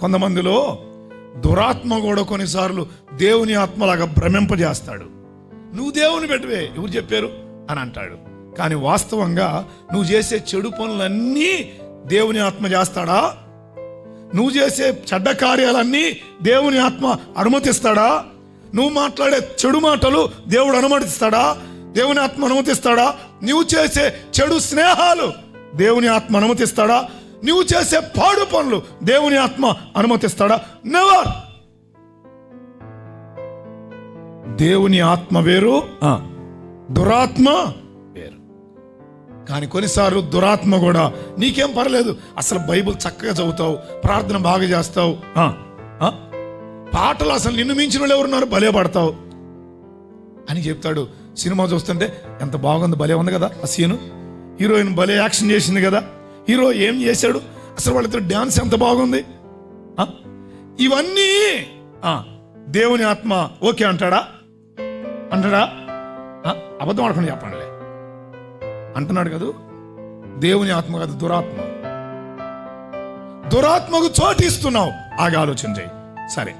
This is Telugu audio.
కొంతమందిలో దురాత్మ కూడా కొన్నిసార్లు దేవుని ఆత్మలాగా భ్రమింపజేస్తాడు. నువ్వు దేవుని పెట్టవే ఎవరు చెప్పారు? అని అంటాడు. కానీ వాస్తవంగా నువ్వు చేసే చెడు పనులన్నీ దేవుని ఆత్మ చేస్తాడా? నువ్వు చేసే చెడ్డ కార్యాలన్నీ దేవుని ఆత్మ అనుమతిస్తాడా? నువ్వు మాట్లాడే చెడు మాటలు దేవుడు అనుమతిస్తాడా? దేవుని ఆత్మ అనుమతిస్తాడా? నువ్వు చేసే చెడు స్నేహాలు దేవుని ఆత్మ అనుమతిస్తాడా? నువ్వు చేసే పాడు పనులు దేవుని ఆత్మ అనుమతిస్తాడా? నెవర్ దేవుని ఆత్మ వేరు దురాత్మ వేరు. కానీ కొన్నిసార్లు దురాత్మ కూడా నీకేం పర్లేదు. అసలు బైబిల్ చక్కగా చదువుతావు ప్రార్థన బాగా చేస్తావు. పాటలు అసలు నిన్ను మించిన వాళ్ళు ఎవరున్నారు? భలే పడతావు. అని చెప్తాడు. సినిమా చూస్తుంటే ఎంత బాగుంది భలే ఉంది కదా ఆ సీను. హీరోయిన్ భలే యాక్షన్ చేసింది కదా. హీరో ఏం చేశాడు? అసలు వాళ్ళిద్దరు డ్యాన్స్ ఎంత బాగుంది? ఇవన్నీ దేవుని ఆత్మ ఓకే అంటాడా? అంటాడా? అబద్ధం ఆడకుండా చెప్పండి అంటున్నాడు కదూ? దేవుని ఆత్మ కాదు దురాత్మ. దురాత్మకు చోటిస్తున్నావు ఆగా ఆలోచన చేయి. సరే.